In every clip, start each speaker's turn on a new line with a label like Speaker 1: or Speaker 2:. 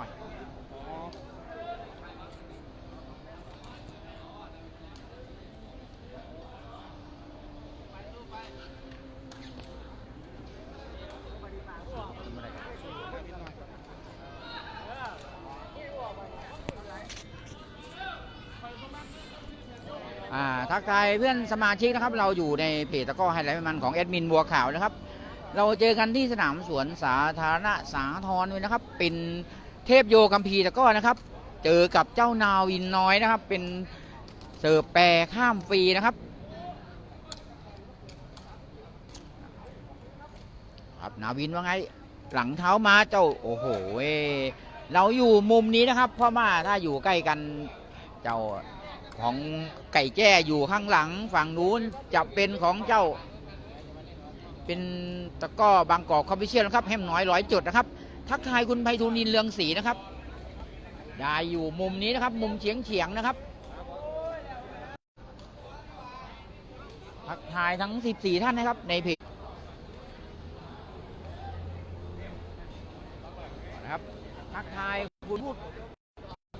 Speaker 1: หน่อยทักทายเพื่อนสมาชิกนะครับ เราอยู่ในเพจตะก้อไฮไลท์มันของแอดมินบัวขาวนะครับ เราเจอกันที่สนามสวนสาธารณะสาทรเลยนะครับ เป็น เทพโยกัมพีตะก้อนะครับ เจอกับเจ้านาวินน้อยนะครับ เป็นเสิร์ฟแปรข้ามฟรีนะครับครับนาวินว่าไง หลังเท้ามาเจ้าโอ้โหเเราอยู่มุมนี้นะครับ เพราะว่าถ้าอยู่ใกล้กันเจ้าของไก่แจ้อยู่ข้างหลังฝั่งนู้นจะเป็นของเจ้า เป็นตะก้อบางกอกคอมพิเชียนะครับแฮมน้อยร้อยจุดนะครับ ทักทายคุณไพฑูรย์นินเรืองศรีนะครับยายอยู่มุมนี้นะครับ มุมเฉียงเฉียงๆนะครับ ทักทายทั้ง 14 ท่านนะครับ ในเพจนะครับทักทายคุณพูด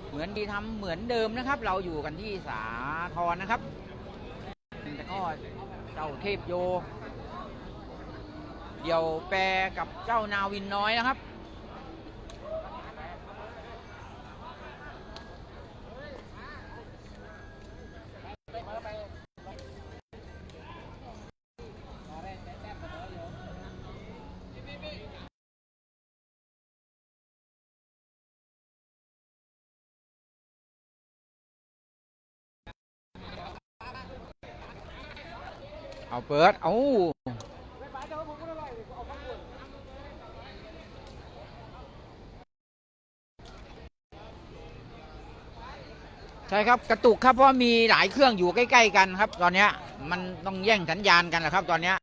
Speaker 1: เหมือนดีทำเหมือนเดิมนะครับ เราอยู่กันที่สาทรนะครับแต่ก็เจ้าเทพโย เดี่ยวแปรกับเจ้านาวินน้อยนะครับ เอาเปิด เอาใช่ครับกระตุกครับเพราะมีหลายเครื่องอยู่ใกล้ ๆ กันครับ ตอนนี้มันต้องแย่งสัญญาณกันแหละครับ ตอนนี้ย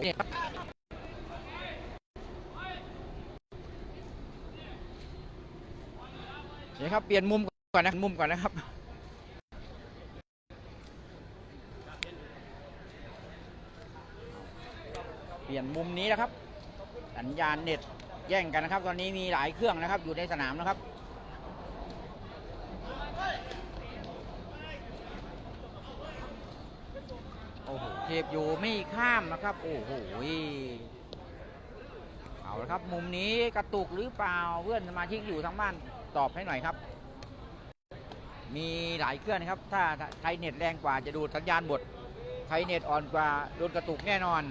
Speaker 1: เนี่ยครับ เปลี่ยนมุมก่อนนะมุมก่อนนะครับ เปลี่ยนมุมนี้นะครับ สัญญาณเน็ตแย่งกันนะครับ ตอนนี้มีหลายเครื่องนะครับ อยู่ในสนามนะครับโอ้โหเทปอยู่ไม่ข้ามนะครับ โอ้โหเอาละครับ มุมนี้กระตุกหรือเปล่าเพื่อนสมาชิกอยู่ทางบ้านตอบให้หน่อยครับ มีหลายเครื่องนะครับ ถ้าใครเน็ตแรงกว่าจะดูสัญญาณบทใครเน็ตอ่อนกว่าโดนกระตุกแน่นอน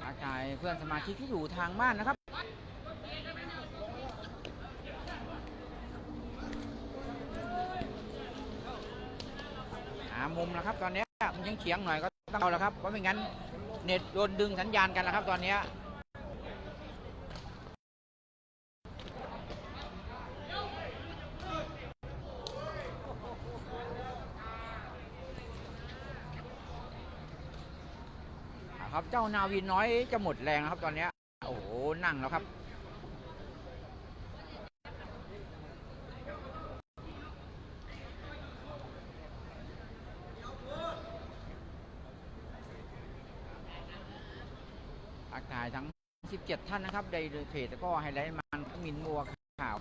Speaker 1: ทักทายเพื่อนสมาชิกที่อยู่ทางบ้านนะครับ หามุมนะครับ ตอนเนี้ยมันยัง เฉียงหน่อยก็ต้องเอาแล้วครับ เพราะไม่งั้นเน็ตโดนดึงสัญญาณกันแล้วครับตอนนี้ครับเจ้านาวินน้อยจะหมดแรงครับตอนนี้โอ้โหนั่งแล้วครับ ทักทายทั้ง 7 ท่านนะครับในเพจแล้วก็ไฮไลท์มันมินบัวข่าว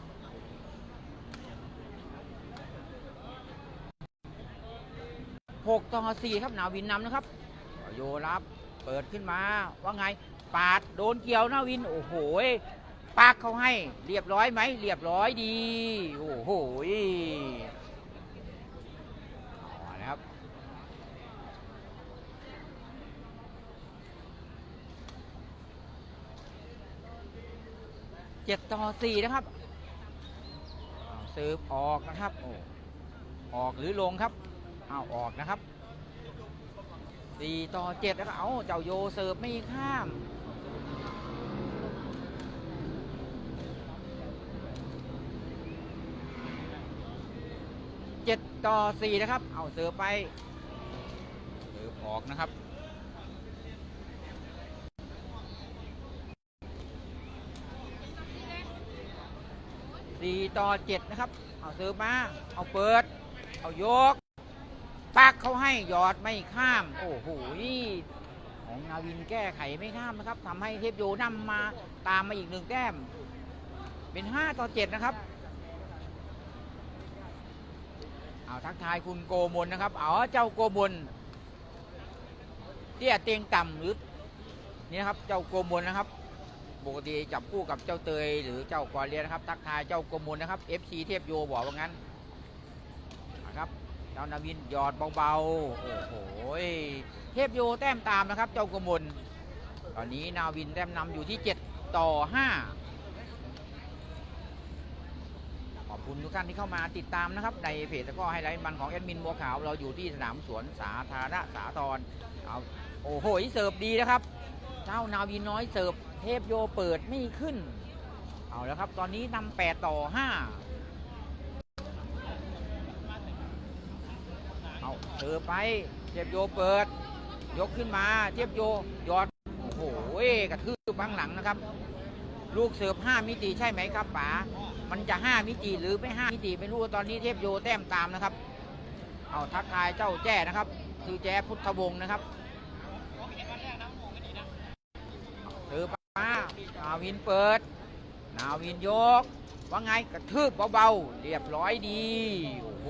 Speaker 1: 6ต่อ4ครับนาวินนำนะครับ โยรับเปิดขึ้นมาว่าไง ปาดโดนเกี่ยวนาวิน โอ้โหปากเขาให้ เรียบร้อยไหม เรียบร้อยดี โอ้โหเอาละครับ เจ็ดต่อสี่นะครับเสิร์ฟออกนะครับโอ้ออกหรือลงครับเอาออกนะครับสี่ต่อเจ็ดนะครับเอาเจ้าโยเสิร์ฟไม่ข้ามเจ็ดต่อสี่นะครับ เอาเสิร์ฟไปเสิร์ฟออกนะครับ สี่ต่อเจ็ดนะครับ เอาเสิร์ฟมา เอาเปิด เอายก ปักเขาให้ยอดไม่ข้าม โอ้โหของนาวินแก้ไขไม่ข้ามนะครับทำให้เทพโยนำมาตามมาอีกหนึ่งแต้ม เป็นห้าต่อเจ็ดนะครับ เอาทักทายคุณโกมลนะครับเอาเจ้าโกมลเตี้ยเตียงต่ำหรือนี่นะครับ เจ้าโกมลนะครับ ปกติจับคู่กับเจ้าเตยหรือเจ้ากอเลียนะครับ ทักทายเจ้ากมลนะครับ FC เทพโยบอกว่างั้นนะครับเจ้านาวินหยอดเบาๆโอ้โหเทพโยแต้มตามนะครับ เจ้ากมลตอนนี้นาวินแต้มนำอยู่ที่ 7 ต่อ 5 ขอบคุณทุกท่านที่เข้ามาติดตามนะครับ ในเพจตะก้อไฮไลท์มันของแอดมินบัวขาวเราอยู่ที่สนามสวนสาธารณะสาทรเอาโอ้โหเสิร์ฟดีนะครับ เจ้านาวินน้อยเสิร์ฟ เทพโยเปิดไม่ขึ้น เอาแล้วครับ ตอนนี้นำ8ต่อ5เอาเธอไปเทียบโยเปิด ยกขึ้นมา เทียบโยยอด โอ้โหกระทืบบังหลังนะครับ ลูกเสิร์ฟ5มิติใช่ไหมครับป๋ามันจะ5มิติหรือไม่5มิติไม่รู้ตอนนี้เทพโยแต้มตามนะครับ เอาทักทายเจ้าแจ้นะครับ คือแจ้พุทธวงศ์นะครับเธอ มานาวินเปิด นาวินยก ว่าไงกระทืบเบาๆ เรียบร้อยดี โอ้โห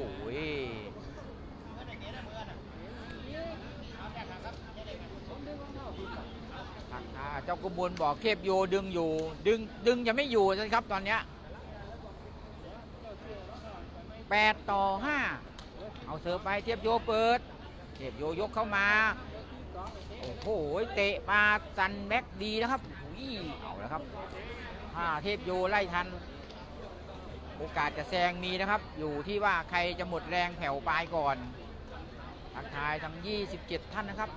Speaker 1: ทักทายเจ้ากบวนบอกเทพโยดึงอยู่ ดึงดึงจะไม่อยู่นะครับตอนเนี้ยแปดต่อห้าเอาเสิร์ฟไปเทียบโยเปิด เทียบโยยกเข้ามา โอ้โห เตะมาซันแบ็กดีนะครับ อุ้ยเอาแล้วครับถ้าเทพโยไล่ทัน โอกาสจะแซงมีนะครับ อยู่ที่ว่าใครจะหมดแรงแผ่วปลายก่อนทักทายทั้ง 27 ท่านนะครับ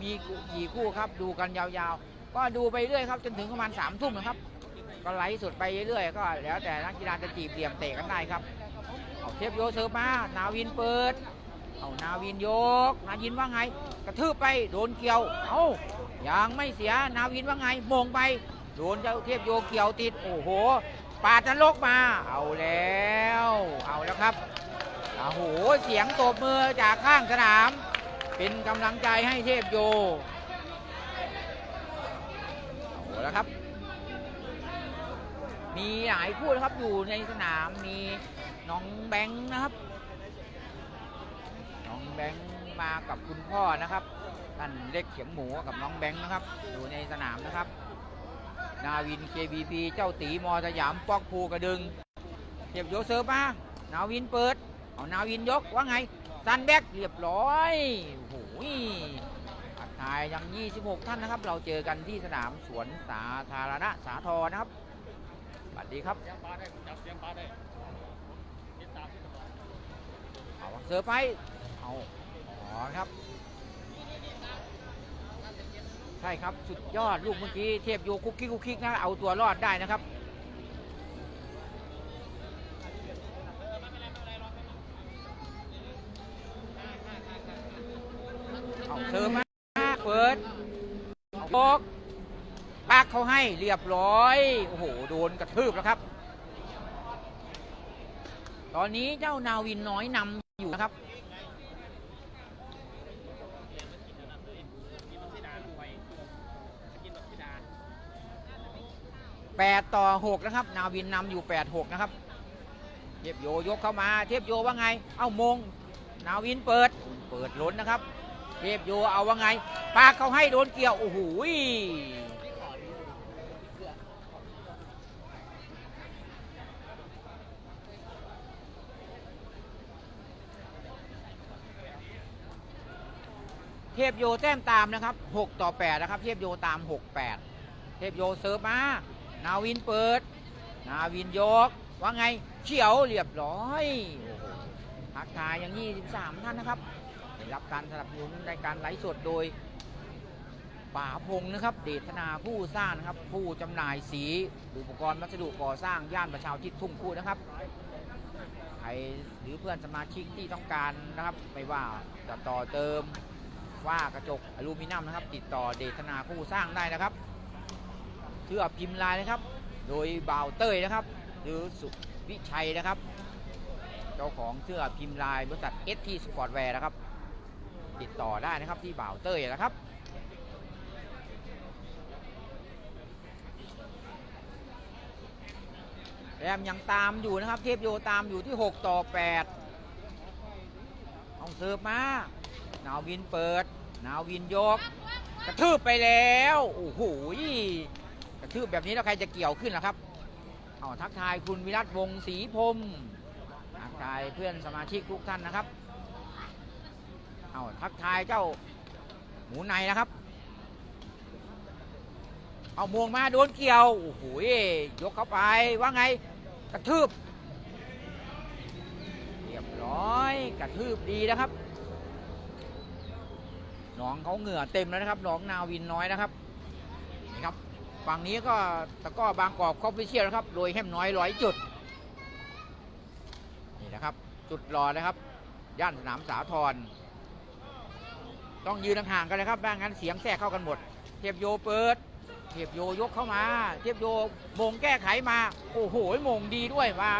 Speaker 1: มีกี่คู่ครับดูกันยาวๆ ก็ดูไปเรื่อยครับจนถึงประมาณ3ามทุ่มนะครับ ก็ไลฟ์สดไปเรื่อยๆก็แล้วแต่นักกีฬาจะจีบเหลี่ยมเตะกันได้ครับเอาเทปโยเซิร์ฟมา นาวินเปิด เอานาวินยก นาวินว่าไง กระทืบไปโดนเกี่ยว เอา ยังไม่เสียนาวินว่าไงมงไปโดนเจ้าเทพโยเกี่ยวติด โอ้โห ปาดนรกมา เอาแล้ว เอาแล้วครับโอ้โห เสียงตบมือจากข้างสนาม เป็นกำลังใจให้เทพโยเอาแล้วครับ มีหลายคู่นะครับอยู่ในสนามมีน้องแบงค์นะครับ น้องแบงค์มากับคุณพ่อนะครับ ท่านเล็กเขียงหมูกับน้องแบงค์นะครับ อยู่ในสนามนะครับ นาวิน KBP เจ้าตีมอสยามปอกภูกระดึงเทียบโยเซิร์ฟมานาวินเปิด เอานาวินยกว่าไงซันแบกเรียบร้อยโอ้โหทักทายยัง 26 ท่านนะครับ เราเจอกันที่สนามสวนสาธารณะสาทรนะครับสวัสดีครับ
Speaker 2: เสียงปลาได้จับเสียงปลาได้ติดตามที่ตลอด
Speaker 1: เอาเสือร์ไปเอาอ๋อครับ ใช่ครับ สุดยอดลูกเมื่อกี้เทียบโยคุกคิกคุกคิกนะเอาตัวรอดได้นะครับเอาเสือมาเปิดเอาบกปากเขาให้เรียบร้อย โอ้โห โดนกระทืบแล้วครับ ตอนนี้เจ้านาวินน้อยนำอยู่นะครับ 8 ต่อ 6 นะครับ นาวินนำอยู่ 8 6 นะครับ เทพโยยกเข้ามา เทพโยว่าไง เอ้ามง นาวินเปิด เปิดล้นนะครับ เทพโยเอาว่าไง ปากเขาให้โดนเกี่ยว โอ้โหเทพโยแต้มตามนะครับ 6 ต่อ 8 นะครับ เทพโยตาม 6 8 เทพโยเซิร์ฟมา นาวินเปิด นาวินยก ว่าไงเฉียวเรียบร้อยโอ้โหทักทายอย่าง 23 ท่านนะครับได้รับการสนับสนุนในการไลฟ์สดโดยป่าพงนะครับ เดชนาผู้สร้างนะครับ ผู้จำหน่ายสีอุปกรณ์วัสดุก่อสร้างย่านประชาชิตทุ่งคู่นะครับใครรหรือเพื่อนสมาชิกที่ต้องการนะครับ ไม่ว่าจะต่อเติมว่ากระจกอลูมิเนียมนะครับ ติดต่อเดชนาผู้สร้างได้นะครับ เสื้อพิมพ์ลายนะครับ โดยบ่าวเต้ยนะครับ หรือสุวิชัยนะครับ เจ้าของเสื้อพิมพ์ลายบริษัท ST Sportwear นะครับ ติดต่อได้นะครับที่บ่าวเต้ยนะครับแรมยังตามอยู่นะครับ เทพโยตามอยู่ที่ 6 ต่อ 8 เอาเสิร์ฟมา นาววินเปิด นาววินยก กระทืบไปแล้ว โอ้โห ทืบแบบนี้แล้วใครจะเกี่ยวขึ้นล่ะครับเอาทักทายคุณวิรัตวงศรีพรมทักทายเพื่อนสมาชิกทุกท่านนะครับเอาทักทายเจ้าหมูในนะครับ เอามวงมาโดนเกี่ยวโอ้โหยกเข้าไปว่าไงกระทืบเรียบร้อยกระทืบดีนะครับน้องเขาเหงื่อเต็มแล้วนะครับน้องนาวินน้อยนะครับ ฝั่งนี้ก็ตะก้อบางกอกคอฟฟิเชียลนะครับ โดยแฮมน้อยร้อยจุด นี่นะครับ จุดรอนะครับ ย่านสนามสาทร ต้องยืนห่างๆกันนะครับไม่งั้นเสียงแทรกเข้ากันหมด เทียบโยเปิด เทียบโยยกเข้ามา เทียบโยมงแก้ไขมา โอ้โหมงดีด้วยมา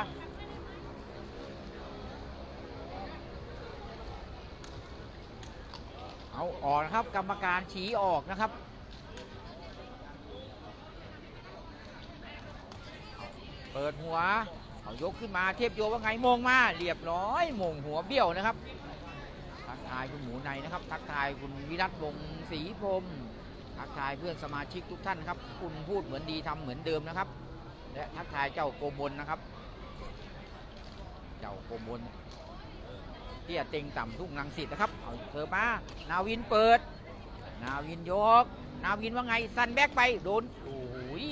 Speaker 1: เอาออกนะครับ กรรมการชี้ออกนะครับ เปิดหัวเอายกขึ้นมาเทียบโยว่าไงมงมาเรียบร้อยมงหัวเบี้ยวนะครับ ทักทายคุณหมูในนะครับ ทักทายคุณวิรัตวงศรีพรมทักทายเพื่อนสมาชิกทุกท่านครับ คุณพูดเหมือนดีทำเหมือนเดิมนะครับ และทักทายเจ้าโกมลนะครับ เจ้าโกมลเตี้ยเต็งต่ำทุ่งรังสิตนะครับเอาเธอมานาวินเปิด นาวินยก นาวินว่าไง สันแบกไปโดนโอ้ย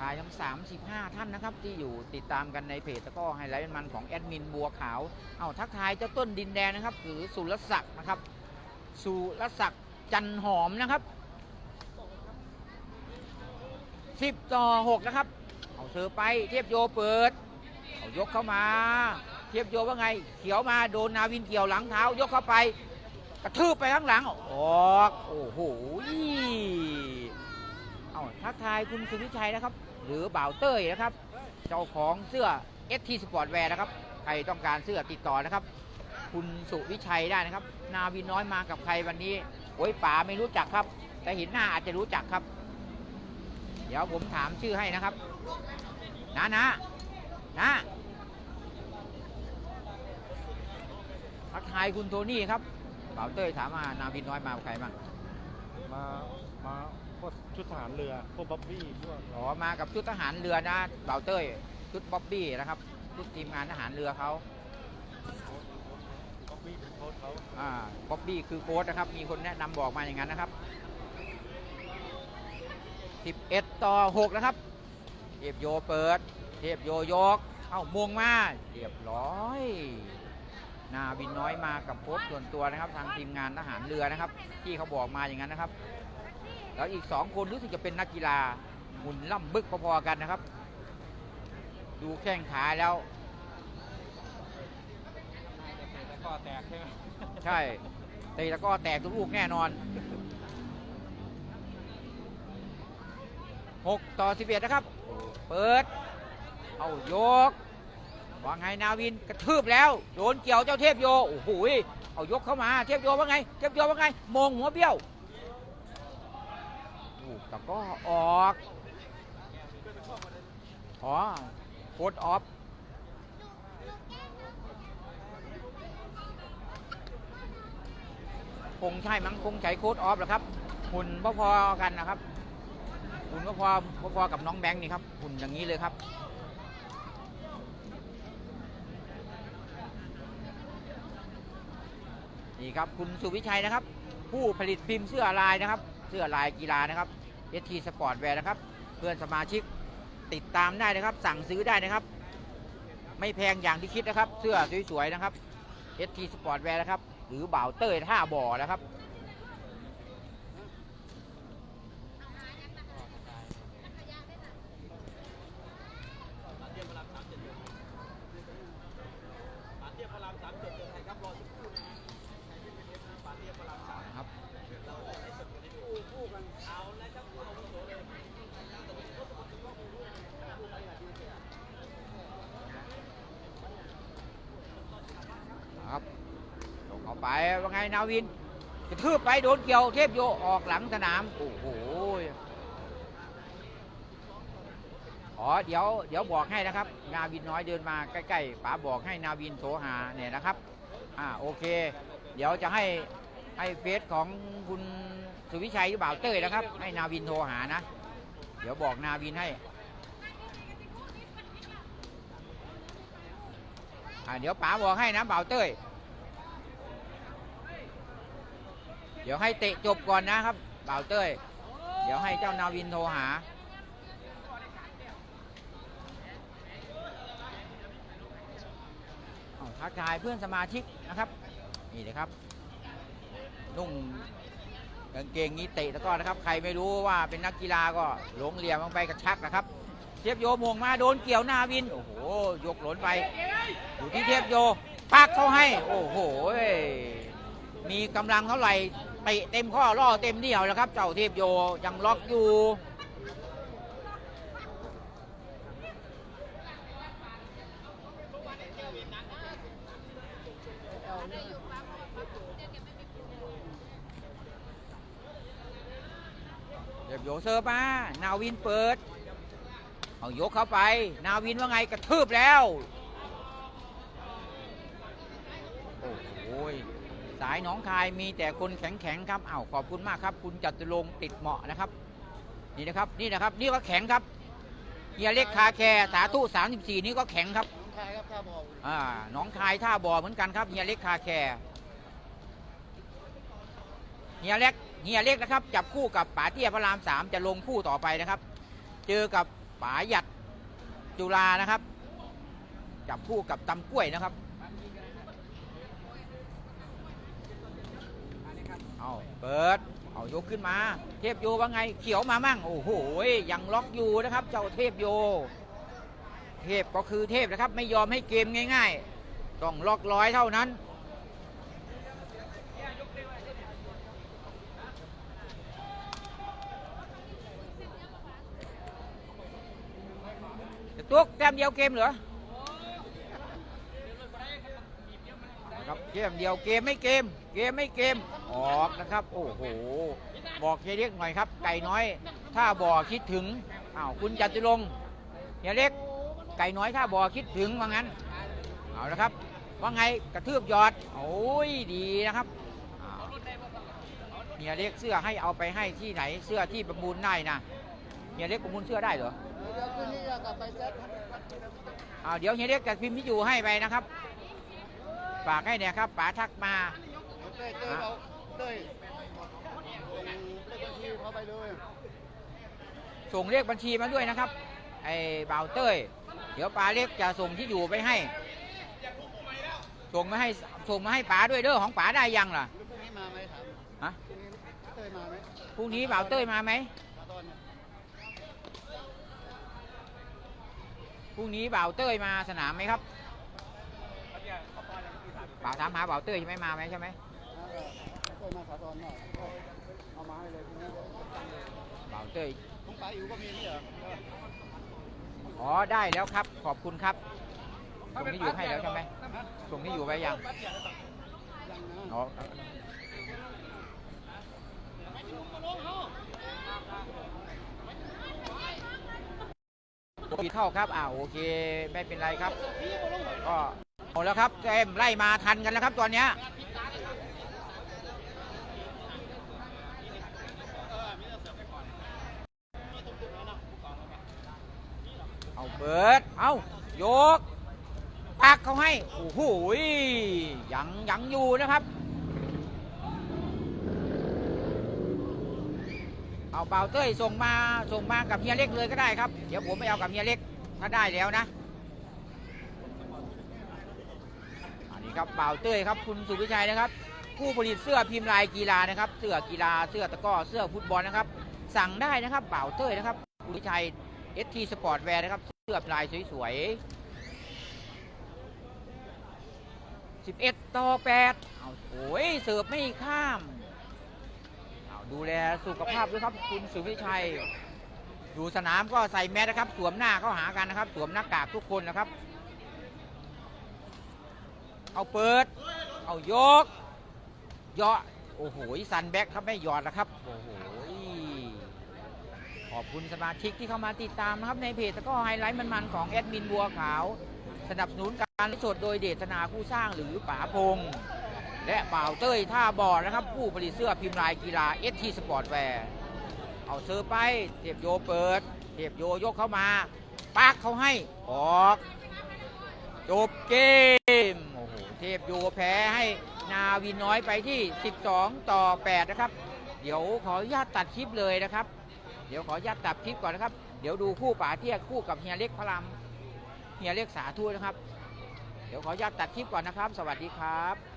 Speaker 1: ทายทั้ง 35 ท่านนะครับ ที่อยู่ติดตามกันในเพจตะกร้อไฮไลท์มันของแอดมินบัวขาว เอาทักทายเจ้าต้นดินแดงนะครับ หรือสุรศักดิ์นะครับ สุรศักดิ์จันหอมนะครับ 10 ต่อ 6 นะครับ เอาเธอไปเทียบโยเปิด เอายกเข้ามา เทียบโยว่าไง เขียวมาโดนนาวินเกี่ยวหลังเท้า ยกเข้าไป กระทืบไปข้างหลังออกโอ้โหเอาทักทายคุณสุวิชัยนะครับ หรือบ่าวเต้ยนะครับ เจ้าของเสื้อ ST Sportwear นะครับ ใครต้องการเสื้อติดต่อนะครับ คุณสุวิชัยได้นะครับ นาวินน้อยมากับใครวันนี้โอ้ยป๋าไม่รู้จักครับ แต่เห็นหน้าอาจจะรู้จักครับ เดี๋ยวผมถามชื่อให้นะครับนะนะนะทักทายคุณโทนี่ครับเป่าเต้ยถามมานาวินน้อยมากับใครบ้าง
Speaker 2: มามา พวกชุดทหารเรือพวกบ๊อบบี้พวก
Speaker 1: อ๋อมากับชุดทหารเรือนะเป่าเต้ยชุดบ๊อบบี้นะครับชุดทีมงานทหารเรือเขา
Speaker 2: บ๊อบบี้เป็นโค้ชเขา
Speaker 1: อ่าบ๊อบบี้คือโค้ชนะครับ มีคนแนะนำบอกมาอย่างนั้นนะครับ 11 ต่อ 6 นะครับเทพโยเปิด เทพโยยก เอ้ามวงมาเรียบร้อยนาวินน้อยมากับโค้ชส่วนตัวนะครับ ทางทีมงานทหารเรือนะครับ ที่เขาบอกมาอย่างนั้นนะครับ แล้วอีก2คนรู้สึกจะเป็นนักกีฬาหมุนล่ำบึกพอๆกันนะครับ ดูแข้งขาแล้ว
Speaker 2: แต่ก็แตกใช่ไหม
Speaker 1: ใช่เตะตะกร้อแตกทุกลูกแน่นอน 6 ต่อ 11 นะครับ เปิด เอายกวางไงนาวินกระทืบแล้ว โดนเกี่ยวเจ้าเทพโย โอ้โหยเอายกเข้ามา เทพโยว่าไง เทพโยว่าไง มองหัวเบี้ยว ลูกตะกร้อออก อ๋อโคดออฟคงใช่มั้งคงใช้โค้ดออฟแหละครับ หุ่นพอๆกันนะครับ หุ่นพอๆพอๆกับน้องแบงค์นี่ครับ หุ่นอย่างนี้เลยครับนี่ครับคุณสุวิชัยนะครับ ผู้ผลิตพิมพ์เสื้อลายนะครับ เสื้อลายกีฬานะครับ เอทีสปอร์ตแวร์นะครับ เพื่อนสมาชิกติดตามได้นะครับ สั่งซื้อได้นะครับ ไม่แพงอย่างที่คิดนะครับ เสื้อสวยๆนะครับ ST Sportwear นะครับ หรือบ่าวเต้ยท่าบ่อนะครับ
Speaker 2: ต
Speaker 1: ว่าไงนาวินกระทืบไปโดนเกี่ยวเทพโยออกหลังสนาม โอ้โหอ๋อเดี๋ยวเดี๋ยวบอกให้นะครับ นาวินน้อยเดินมาใกล้ๆป๋าบอกให้นาวินโทรหาเนี่ยนะครับ อ่าโอเค เดี๋ยวจะให้ให้เฟซของคุณสุวิชัยหรือเปล่าเต้ยนะครับ ให้นาวินโทรหานะ เดี๋ยวบอกนาวินให้อ่าเดี๋ยวป๋าบอกให้นะเบาเต้ย เดี๋ยวให้เตะจบก่อนนะครับเบาเต้ย เดี๋ยวให้เจ้านาวินโทรหา ทักทายเพื่อนสมาชิกนะครับ นี่เลยครับ นุ่งกางเกงนี้เตะแล้วก็นะครับ ใครไม่รู้ว่าเป็นนักกีฬาก็หลงเหลี่ยมลงไปกระชักนะครับ เทพโยมวงมาโดนเกี่ยวหน้าวิน โอ้โห ยกหล่นไป อยู่ที่เทพโยปักเข้าให้ โอ้โห มีกำลังเท่าไหร่ เตะเต็มข้อล่อเต็มเหนี่ยวแล้วครับ เจ้าเทพโยยังล็อกอยู่เทพโยเซิร์ฟมานาวินเปิด เอายกเข้าไป นาวินว่าไงกระทืบแล้ว โอ้โหยสายหนองคายมีแต่คนแข็งแข็งๆครับอ้าวขอบคุณมากครับ คุณจัตุรงค์ติดเหมาะนะครับ นี่นะครับนี่นะครับ นี่ก็แข็งครับเฮียเล็กคาแคร์สาธุ34 นี่ก็แข็งครับ
Speaker 3: ใช่ครับท่าบอก
Speaker 1: อ่าหนองคายท่าบ่อเหมือนกันครับเฮียเล็กคาแคร์เฮียเล็กเฮียเล็กนะครับ จับคู่กับป๋าเตี้ยพระรามสามจะลงคู่ต่อไปนะครับ เจอกับป๋าหยัดจุฬานะครับ จับคู่กับตำกล้วยนะครับ เอาเปิด เอายกขึ้นมา เทพโยว่าไง เขียวมามั่ง โอ้โห ยังล็อกอยู่นะครับ เจ้าเทพโย เทพก็คือเทพนะครับ ไม่ยอมให้เกมง่าย ๆ ต้องล็อกร้อยเท่านั้น ตุ๊กแต้มเดียวเกมเหรอนะครับ เกมเดียวเกมไม่เกม เกมไม่เกมออกนะครับ โอ้โหบอกเฮียเล็กหน่อยครับ ไก่น้อย ถ้าบ่อคิดถึงอ้าวคุณจัตุรงค์เฮียเล็ก ไก่น้อยถ้าบ่อคิดถึงว่างั้นเอาละครับว่าไงกระทืบยอดโอ้ยดีนะครับอ้าวเฮียเล็กเสื้อให้เอาไปให้ที่ไหนเสื้อที่ประมูลได้นะเฮียเล็กประมูลเสื้อได้เหรอ
Speaker 3: เดี๋ยวคืนนี้จะกลับไปเซ็ต
Speaker 1: เอาเดี๋ยวเฮียเล็กจะพิมพ์ที่อยู่ให้ไปนะครับ ฝากให้เนี่ยครับป๋าทักมา
Speaker 3: เต้ยเต้ยเอาเต้ยส่งเลขบัญชีเข้าไปเลย
Speaker 1: ส่งเลขบัญชีมาด้วยนะครับ ไอ้บ่าวเต้ย เดี๋ยวป๋าเล็กจะส่งที่อยู่ไปให้ ส่งมาให้ส่งมาให้ป๋าด้วยเด้อของป๋าได้ยังล่ะ
Speaker 3: หรือพรุ่งนี้มาไหมถาม
Speaker 1: ฮะ
Speaker 3: พรุ่งนี้เต้ยมาไหม
Speaker 1: พรุ่งนี้บ่าวเต้ยมาไหม
Speaker 3: มาตอนเนี่ย
Speaker 1: พรุ่งนี้บ่าวเต้ยมาสนามไหมครับ บ่าวถามหาบ่าวเต้ยใช่ไหมมาไหมใช่ไหม
Speaker 3: เต้ยมาสาตอนหน่อยเอามาให้เลยพรุ่งนี้เดี๋ยวเก็บตังค์เลย
Speaker 1: บ่าวเต้ย
Speaker 3: ของป๋าอิ๋วก็มีนี่เหรอเออ
Speaker 1: อ๋อได้แล้วครับ ขอบคุณครับส่งที่อยู่ให้แล้วใช่ไหมส่งที่อยู่ไปยัง
Speaker 3: ยังนะ
Speaker 1: อ๋อปีเข้าครับอ่าโอเค ไม่เป็นไรครับ ก็ เอาแล้วครับเอ็มไล่มาทันกันแล้วครับตอนเนี้ยเอาเปิดเอาโยกปักเขาให้ โอ้โหยังยังอยู่นะครับ เอาเป่าเต้ยส่งมาส่งมากับเฮียเล็กเลยก็ได้ครับ เดี๋ยวผมไปเอากับเฮียเล็กถ้าได้แล้วนะ นนี้ครับเป่าเต้ยครับคุณสุวิชัยนะครับ ผู้ผลิตเสื้อพิมพ์ลายกีฬานะครับ เสื้อกีฬาเสื้อตะก้อเสื้อฟุตบอลนะครับ สั่งได้นะครับเป่าเต้ยนะครับสุวิชัยเอสทีสปอร์ตแวร์นะครับเสื้อลายสวยๆ11 ต่อ 8เอาโอ้ยเสิร์ฟไม่ข้ามเอาดูแลสุขภาพด้วยครับคุณสุวิชัยอยู่สนามก็ใส่แมสนะครับ สวมหน้าเข้าหากันนะครับ สวมหน้ากากทุกคนนะครับ เอาเปิด เอายกเยาะโอ้โหซันแบ็กครับไม่หยอดนะครับ โอ้โหขอบคุณสมาชิกที่เข้ามาติดตามนะครับ ในเพจแล้วก็ไฮไลท์มันๆของแอดมินบัวขาว สนับสนุนการสดโดยเดชนาผู้สร้างหรือป๋าพงษ์และบ่าวเต้ยท่าบอดนะครับ ผู้ผลิตเสื้อพิมพ์ลายกีฬา ST Sport Wear เอาเซอร์ไปเทปโยเปิดเทปโยยกเข้ามาปักเขาให้ออก จบเกม เทพอยแพ้ให้นาวินน้อยไปที่ 12 ต่อ 8 นะครับ เดี๋ยวขออนุญาตตัดคลิปเลยนะครับ เดี๋ยวขออนุญาตตัดคลิปก่อนนะครับ เดี๋ยวดูคู่ป่าเทียคู่กับเฮียเล็กพระรามเฮียเล็กสาธุนะครับ เดี๋ยวขออนุญาตตัดคลิปก่อนนะครับ สวัสดีครับ